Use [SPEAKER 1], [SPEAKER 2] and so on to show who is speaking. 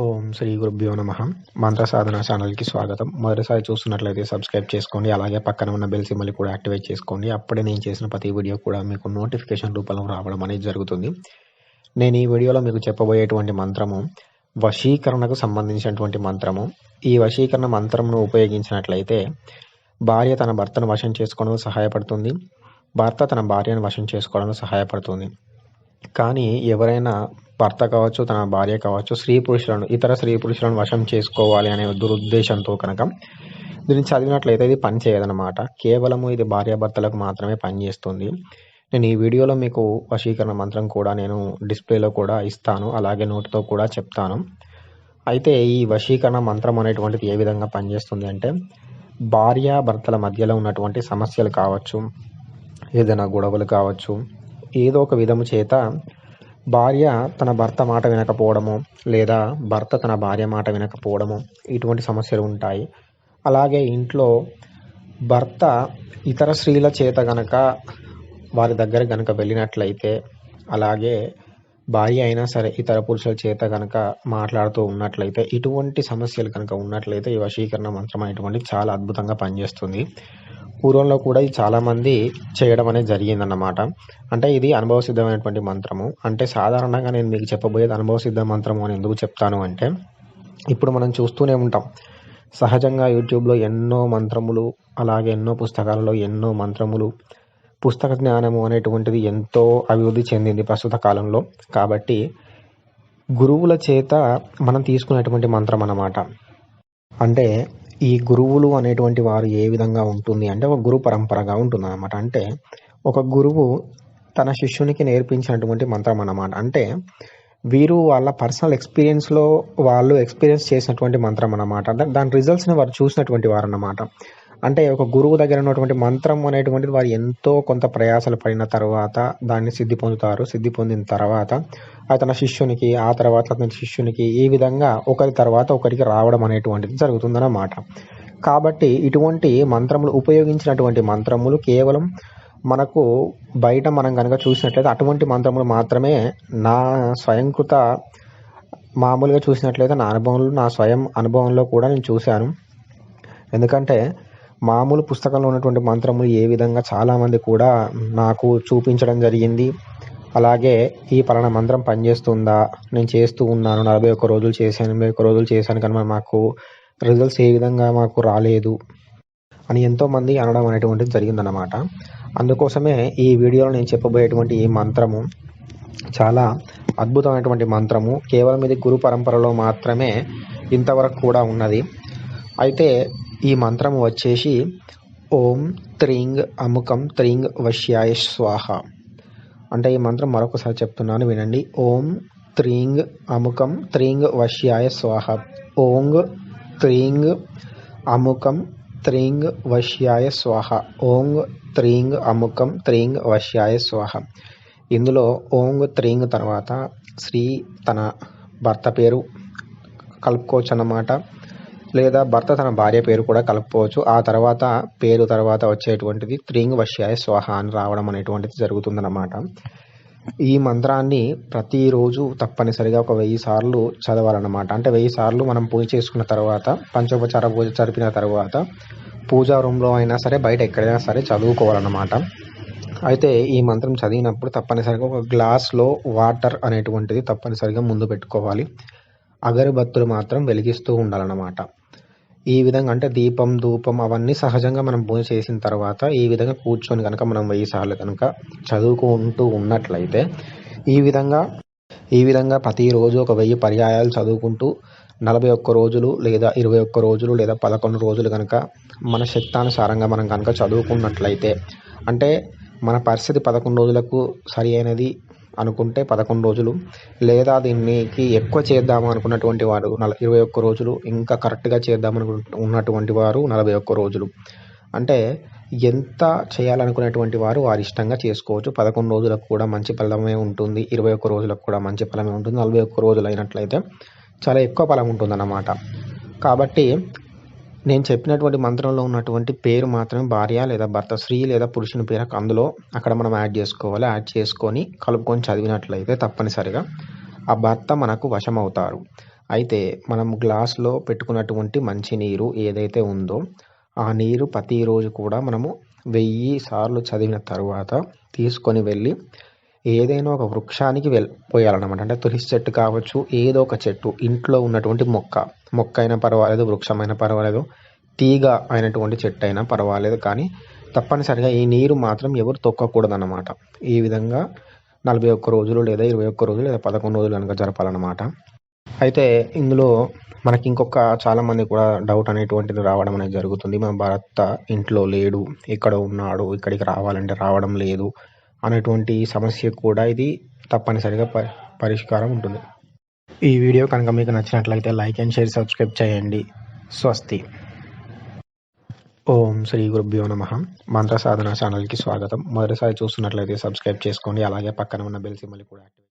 [SPEAKER 1] ఓం శ్రీ గురుభ్యో నమ. మంత్ర సాధన ఛానల్కి స్వాగతం. మొదటిసారి చూస్తున్నట్లయితే సబ్స్క్రైబ్ చేసుకోండి అలాగే పక్కన ఉన్న బెల్ సిమ్మల్ని కూడా యాక్టివేట్ చేసుకోండి. అప్పుడే నేను చేసిన ప్రతి వీడియో కూడా మీకు నోటిఫికేషన్ రూపంలో రావడం అనేది జరుగుతుంది. నేను ఈ వీడియోలో మీకు చెప్పబోయేటువంటి మంత్రము వశీకరణకు సంబంధించినటువంటి మంత్రము. ఈ వశీకరణ మంత్రమును ఉపయోగించినట్లయితే భార్య తన భర్తను వశం చేసుకోవడంలో సహాయపడుతుంది. భర్త తన భార్యను వశం చేసుకోవడంలో సహాయపడుతుంది. కానీ ఎవరైనా భర్త కావచ్చు తన భార్య కావచ్చు స్త్రీ పురుషులను ఇతర స్త్రీ పురుషులను వశం చేసుకోవాలి అనే దురుద్దేశంతో కనుక దీన్ని చదివినట్లయితే ఇది పని చేయదనమాట కేవలము ఇది భార్యాభర్తలకు మాత్రమే పనిచేస్తుంది నేను ఈ వీడియోలో మీకు వశీకరణ మంత్రం కూడా నేను డిస్ప్లేలో కూడా ఇస్తాను. అలాగే నోటితో కూడా చెప్తాను. అయితే ఈ వశీకరణ మంత్రం అనేటువంటిది ఏ విధంగా పనిచేస్తుంది అంటే భార్య భర్తల మధ్యలో ఉన్నటువంటి సమస్యలు కావచ్చు ఏదైనా గొడవలు కావచ్చు ఏదో ఒక విధము చేత భార్య తన భర్త మాట వినకపోవడము లేదా భర్త తన భార్య మాట వినకపోవడము ఇటువంటి సమస్యలు ఉంటాయి. అలాగే ఇంట్లో భర్త ఇతర స్త్రీల చేత గనక వారి దగ్గర గనక వెళ్ళినట్లయితే అలాగే భార్య అయినా సరే ఇతర పురుషుల చేత కనుక మాట్లాడుతూ ఉన్నట్లయితే ఇటువంటి సమస్యలు కనుక ఉన్నట్లయితే ఈ వశీకరణ మంత్రం అనేటువంటి చాలా అద్భుతంగా పనిచేస్తుంది. పూర్వంలో కూడా ఇది చాలామంది చేయడం అనేది జరిగిందన్నమాట. అంటే ఇది అనుభవ సిద్ధమైనటువంటి మంత్రము. అంటే సాధారణంగా నేను మీకు చెప్పబోయేది అనుభవ సిద్ధ మంత్రము అని ఎందుకు చెప్తాను అంటే ఇప్పుడు మనం చూస్తూనే ఉంటాం. సహజంగా యూట్యూబ్లో ఎన్నో మంత్రములు అలాగే ఎన్నో పుస్తకాలలో ఎన్నో మంత్రములు పుస్తక జ్ఞానము అనేటువంటిది ఎంతో అభివృద్ధి చెందింది ప్రస్తుత కాలంలో. కాబట్టి గురువుల చేత మనం తీసుకునేటువంటి మంత్రం అన్నమాట అంటే ఈ గురువులు అనేటువంటి వారు ఏ విధంగా ఉంటుంది అంటే ఒక గురు పరంపరగా ఉంటుంది అనమాట అంటే ఒక గురువు తన శిష్యునికి నేర్పించినటువంటి మంత్రం అన్నమాట. అంటే వీరు వాళ్ళ పర్సనల్ ఎక్స్పీరియన్స్లో వాళ్ళు ఎక్స్పీరియన్స్ చేసినటువంటి మంత్రం అన్నమాట. అంటే దాని రిజల్ట్స్ని వారు చూసినటువంటి వారు అన్నమాట అంటే ఒక గురువు దగ్గర ఉన్నటువంటి మంత్రం అనేటువంటిది వారు ఎంతో కొంత ప్రయాసాలు పడిన తర్వాత దాన్ని సిద్ధి పొందుతారు సిద్ధి పొందిన తర్వాత అతని శిష్యునికి ఆ తర్వాత అతని శిష్యునికి ఈ విధంగా ఒకరి తర్వాత ఒకరికి రావడం అనేటువంటిది జరుగుతుందన్నమాట. కాబట్టి ఇటువంటి మంత్రములు ఉపయోగించినటువంటి మంత్రములు కేవలం మనకు బయట మనం కనుక చూసినట్లయితే అటువంటి మంత్రములు మాత్రమే నా స్వయంకృత మామూలుగా చూసినట్లయితే నా అనుభవంలో నా స్వయం అనుభవంలో కూడా నేను చూశాను. ఎందుకంటే మామూలు పుస్తకంలో ఉన్నటువంటి మంత్రములు ఏ విధంగా చాలామంది కూడా నాకు చూపించడం జరిగింది. అలాగే ఈ పలానా మంత్రం పనిచేస్తుందా? నేను చేస్తూ ఉన్నాను. నలభై ఒక్క రోజులు చేశాను. ఎనభై ఒక్క రోజులు చేశాను కానీ మాకు రిజల్ట్స్ ఏ విధంగా మాకు రాలేదు అని ఎంతోమంది అనడం అనేటువంటిది జరిగిందన్నమాట. అందుకోసమే ఈ వీడియోలో నేను చెప్పబోయేటువంటి ఈ మంత్రము చాలా అద్భుతమైనటువంటి మంత్రము. కేవలం ఇది గురు పరంపరలో మాత్రమే ఇంతవరకు కూడా ఉన్నది. అయితే ఈ మంత్రం వచ్చేసి ఓం త్రింగ్ అముకం త్రింగ్ వశ్యాయ స్వాహ. అంటే ఈ మంత్రం మరొకసారి చెప్తున్నాను వినండి. ఓం త్రింగ్ అముకం త్రింగ్ వశ్యాయ స్వాహ. ఓంగ్ త్రింగ్ అముకం త్రింగ్ వశ్యాయ స్వాహ. ఓంగ్ త్రింగ్ అముకం త్రింగ్ వశ్యాయ స్వాహ. ఇందులో ఓంగ్ త్రింగ్ తర్వాత శ్రీ తన భర్త పేరు కలుపుకోవచ్చు అన్నమాట లేదా భర్త తన భార్య పేరు కూడా కలుపుకోవచ్చు ఆ తర్వాత పేరు తర్వాత వచ్చేటువంటిది త్రింగ్ వశ్యాయ స్వాహ అని రావడం అనేటువంటిది జరుగుతుందన్నమాట. ఈ మంత్రాన్ని ప్రతిరోజు తప్పనిసరిగా ఒక వెయ్యి సార్లు చదవాలన్నమాట. అంటే వెయ్యి సార్లు మనం పూజ చేసుకున్న తర్వాత పంచోపచార పూజ జరిపిన తర్వాత పూజా రూమ్లో అయినా సరే బయట ఎక్కడైనా సరే చదువుకోవాలన్నమాట. అయితే ఈ మంత్రం చదివినప్పుడు తప్పనిసరిగా ఒక గ్లాస్లో వాటర్ అనేటువంటిది తప్పనిసరిగా ముందు పెట్టుకోవాలి. అగరబత్తులు మాత్రం వెలిగిస్తూ ఉండాలన్నమాట. ఈ విధంగా అంటే దీపం ధూపం అవన్నీ సహజంగా మనం పూజ చేసిన తర్వాత ఈ విధంగా కూర్చొని కనుక మనం వెయ్యి సార్లు కనుక చదువుకుంటూ ఉన్నట్లయితే ఈ విధంగా ఈ విధంగా ప్రతిరోజు ఒక వెయ్యి పర్యాయాలు చదువుకుంటూ నలభై ఒక్క రోజులు లేదా ఇరవై ఒక్క రోజులు లేదా పదకొండు రోజులు కనుక మన శక్తానుసారంగా మనం కనుక చదువుకున్నట్లయితే అంటే మన పరిస్థితి పదకొండు రోజులకు సరి అయినది అనుకుంటే పదకొండు రోజులు లేదా దీనికి ఎక్కువ చేద్దాము అనుకున్నటువంటి వారు నల ఇరవై ఒక్క రోజులు ఇంకా కరెక్ట్గా చేద్దాం అనుకు ఉన్నటువంటి వారు నలభై ఒక్క రోజులు. అంటే ఎంత చేయాలనుకునేటువంటి వారు వారి ఇష్టంగా చేసుకోవచ్చు. పదకొండు రోజులకు కూడా మంచి ఫలమే ఉంటుంది ఇరవై ఒక్క రోజులకు కూడా మంచి ఫలమే ఉంటుంది నలభై ఒక్క రోజులు అయినట్లయితే చాలా ఎక్కువ ఫలం ఉంటుందన్నమాట. కాబట్టి నేను చెప్పినటువంటి మంత్రంలో ఉన్నటువంటి పేరు మాత్రమే భార్య లేదా భర్త స్త్రీ లేదా పురుషుని పేరు అందులో అక్కడ మనం యాడ్ చేసుకోవాలి. యాడ్ చేసుకొని కలుపుకొని చదివినట్లయితే తప్పనిసరిగా ఆ భర్త మనకు వశమవుతారు. అయితే మనం గ్లాస్లో పెట్టుకున్నటువంటి మంచినీరు ఏదైతే ఉందో ఆ నీరు ప్రతిరోజు కూడా మనము వెయ్యి సార్లు చదివిన తర్వాత తీసుకొని వెళ్ళి ఏదైనా ఒక వృక్షానికి వెల్ పోయాలన్నమాట. అంటే తులసి చెట్టు కావచ్చు ఏదో ఒక చెట్టు ఇంట్లో ఉన్నటువంటి మొక్క. మొక్క అయినా పర్వాలేదు వృక్షమైనా పర్వాలేదు తీగ అయినటువంటి చెట్టు అయినా పర్వాలేదు. కానీ తప్పనిసరిగా ఈ నీరు మాత్రం ఎవరు తొక్కకూడదన్నమాట. ఈ విధంగా నలభై ఒక్క రోజులు లేదా ఇరవై ఒక్క రోజులు లేదా పదకొండు రోజులు కనుక జరపాలన్నమాట. అయితే ఇందులో మనకి ఇంకొక చాలామంది కూడా డౌట్ అనేటువంటిది రావడం అనేది జరుగుతుంది. మన భర్త ఇంట్లో లేడు ఇక్కడ ఉన్నాడు ఇక్కడికి రావాలంటే రావడం లేదు. అనేటువంటి సమస్య కూడా ఇది తప్పనిసరిగా పరిష్కారం ఉంటుంది. ఈ వీడియో కనుక మీకు నచ్చినట్లయితే లైక్ అండ్ షేర్ సబ్స్క్రైబ్ చేయండి. స్వస్తి. ఓం శ్రీ గురుభ్యో నమ. మంత్ర సాధన ఛానల్కి స్వాగతం. మొదటిసారి చూస్తున్నట్లయితే సబ్స్క్రైబ్ చేసుకోండి. అలాగే పక్కన ఉన్న బెల్ కూడా యాక్టివేట్